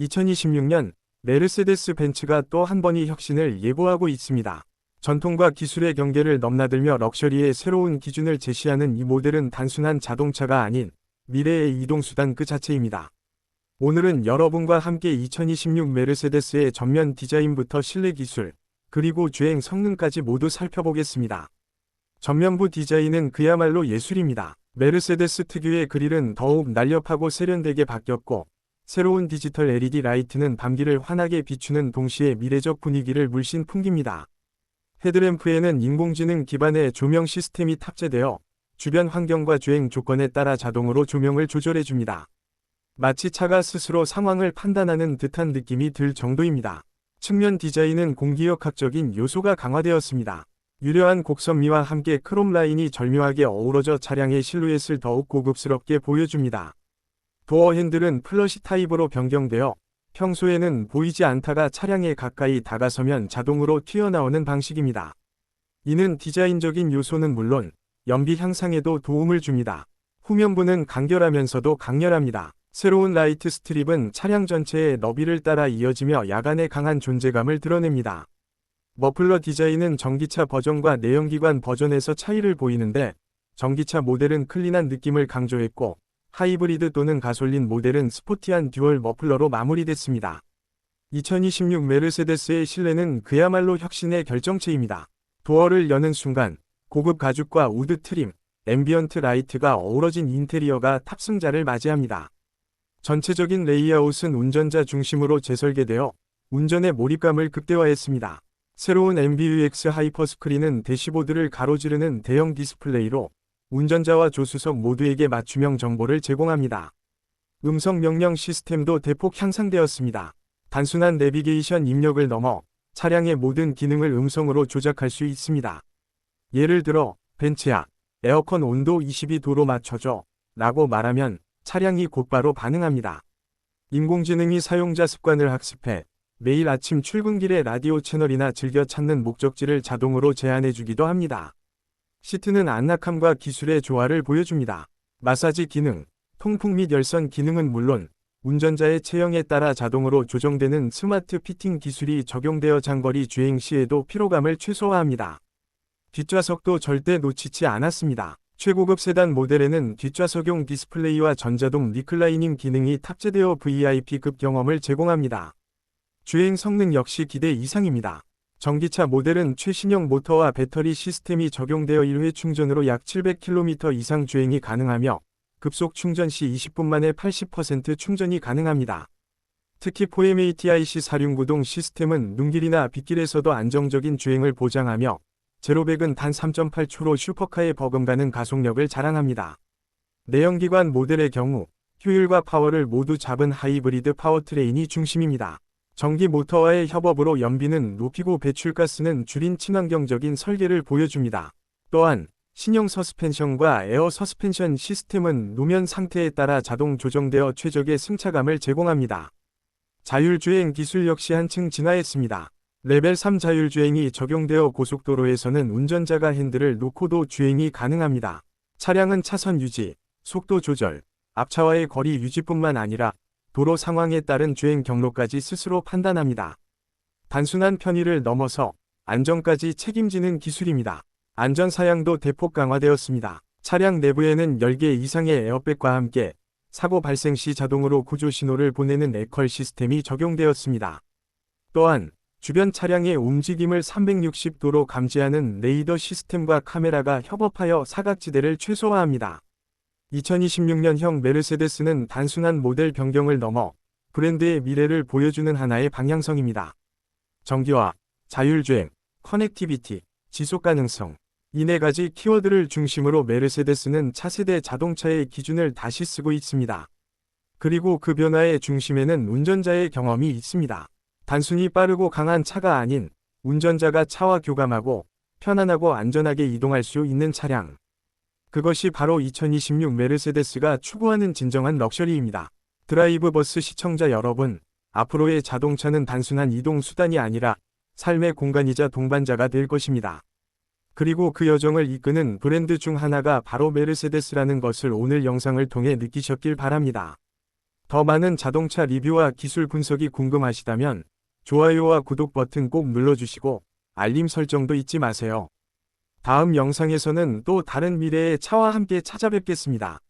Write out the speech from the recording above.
2026년 메르세데스 벤츠가 또 한 번의 혁신을 예고하고 있습니다. 전통과 기술의 경계를 넘나들며 럭셔리의 새로운 기준을 제시하는 이 모델은 단순한 자동차가 아닌 미래의 이동수단 그 자체입니다. 오늘은 여러분과 함께 2026 메르세데스의 전면 디자인부터 실내 기술, 그리고 주행 성능까지 모두 살펴보겠습니다. 전면부 디자인은 그야말로 예술입니다. 메르세데스 특유의 그릴은 더욱 날렵하고 세련되게 바뀌었고, 새로운 디지털 LED 라이트는 밤길을 환하게 비추는 동시에 미래적 분위기를 물씬 풍깁니다. 헤드램프에는 인공지능 기반의 조명 시스템이 탑재되어 주변 환경과 주행 조건에 따라 자동으로 조명을 조절해줍니다. 마치 차가 스스로 상황을 판단하는 듯한 느낌이 들 정도입니다. 측면 디자인은 공기역학적인 요소가 강화되었습니다. 유려한 곡선미와 함께 크롬 라인이 절묘하게 어우러져 차량의 실루엣을 더욱 고급스럽게 보여줍니다. 도어 핸들은 플러시 타입으로 변경되어 평소에는 보이지 않다가 차량에 가까이 다가서면 자동으로 튀어나오는 방식입니다. 이는 디자인적인 요소는 물론 연비 향상에도 도움을 줍니다. 후면부는 간결하면서도 강렬합니다. 새로운 라이트 스트립은 차량 전체의 너비를 따라 이어지며 야간의 강한 존재감을 드러냅니다. 머플러 디자인은 전기차 버전과 내연기관 버전에서 차이를 보이는데 전기차 모델은 클린한 느낌을 강조했고 하이브리드 또는 가솔린 모델은 스포티한 듀얼 머플러로 마무리됐습니다. 2026 메르세데스의 실내는 그야말로 혁신의 결정체입니다. 도어를 여는 순간 고급 가죽과 우드 트림, 앰비언트 라이트가 어우러진 인테리어가 탑승자를 맞이합니다. 전체적인 레이아웃은 운전자 중심으로 재설계되어 운전의 몰입감을 극대화했습니다. 새로운 MBUX 하이퍼스크린은 대시보드를 가로지르는 대형 디스플레이로 운전자와 조수석 모두에게 맞춤형 정보를 제공합니다. 음성 명령 시스템도 대폭 향상되었습니다. 단순한 내비게이션 입력을 넘어 차량의 모든 기능을 음성으로 조작할 수 있습니다. 예를 들어 벤츠야 에어컨 온도 22도로 맞춰줘 라고 말하면 차량이 곧바로 반응합니다. 인공지능이 사용자 습관을 학습해 매일 아침 출근길에 라디오 채널이나 즐겨 찾는 목적지를 자동으로 제안해주기도 합니다. 시트는 안락함과 기술의 조화를 보여줍니다. 마사지 기능, 통풍 및 열선 기능은 물론 운전자의 체형에 따라 자동으로 조정되는 스마트 피팅 기술이 적용되어 장거리 주행 시에도 피로감을 최소화합니다. 뒷좌석도 절대 놓치지 않았습니다. 최고급 세단 모델에는 뒷좌석용 디스플레이와 전자동 리클라이닝 기능이 탑재되어 VIP급 경험을 제공합니다. 주행 성능 역시 기대 이상입니다. 전기차 모델은 최신형 모터와 배터리 시스템이 적용되어 1회 충전으로 약 700km 이상 주행이 가능하며 급속 충전 시 20분 만에 80% 충전이 가능합니다. 특히 4MATIC 사륜구동 시스템은 눈길이나 빗길에서도 안정적인 주행을 보장하며 제로백은 단 3.8초로 슈퍼카에 버금가는 가속력을 자랑합니다. 내연기관 모델의 경우 효율과 파워를 모두 잡은 하이브리드 파워트레인이 중심입니다. 전기 모터와의 협업으로 연비는 높이고 배출가스는 줄인 친환경적인 설계를 보여줍니다. 또한 신형 서스펜션과 에어 서스펜션 시스템은 노면 상태에 따라 자동 조정되어 최적의 승차감을 제공합니다. 자율주행 기술 역시 한층 진화했습니다. 레벨 3 자율주행이 적용되어 고속도로에서는 운전자가 핸들을 놓고도 주행이 가능합니다. 차량은 차선 유지, 속도 조절, 앞차와의 거리 유지뿐만 아니라 도로 상황에 따른 주행 경로까지 스스로 판단합니다. 단순한 편의를 넘어서 안전까지 책임지는 기술입니다. 안전 사양도 대폭 강화되었습니다. 차량 내부에는 10개 이상의 에어백과 함께 사고 발생 시 자동으로 구조 신호를 보내는 에컬 시스템이 적용되었습니다. 또한 주변 차량의 움직임을 360도로 감지하는 레이더 시스템과 카메라가 협업하여 사각지대를 최소화합니다. 2026년형 메르세데스는 단순한 모델 변경을 넘어 브랜드의 미래를 보여주는 하나의 방향성입니다. 전기화, 자율주행, 커넥티비티, 지속가능성, 이 네 가지 키워드를 중심으로 메르세데스는 차세대 자동차의 기준을 다시 쓰고 있습니다. 그리고 그 변화의 중심에는 운전자의 경험이 있습니다. 단순히 빠르고 강한 차가 아닌 운전자가 차와 교감하고 편안하고 안전하게 이동할 수 있는 차량. 그것이 바로 2026 메르세데스가 추구하는 진정한 럭셔리입니다. 드라이브 버스 시청자 여러분, 앞으로의 자동차는 단순한 이동 수단이 아니라 삶의 공간이자 동반자가 될 것입니다. 그리고 그 여정을 이끄는 브랜드 중 하나가 바로 메르세데스라는 것을 오늘 영상을 통해 느끼셨길 바랍니다. 더 많은 자동차 리뷰와 기술 분석이 궁금하시다면 좋아요와 구독 버튼 꼭 눌러주시고 알림 설정도 잊지 마세요. 다음 영상에서는 또 다른 미래의 차와 함께 찾아뵙겠습니다.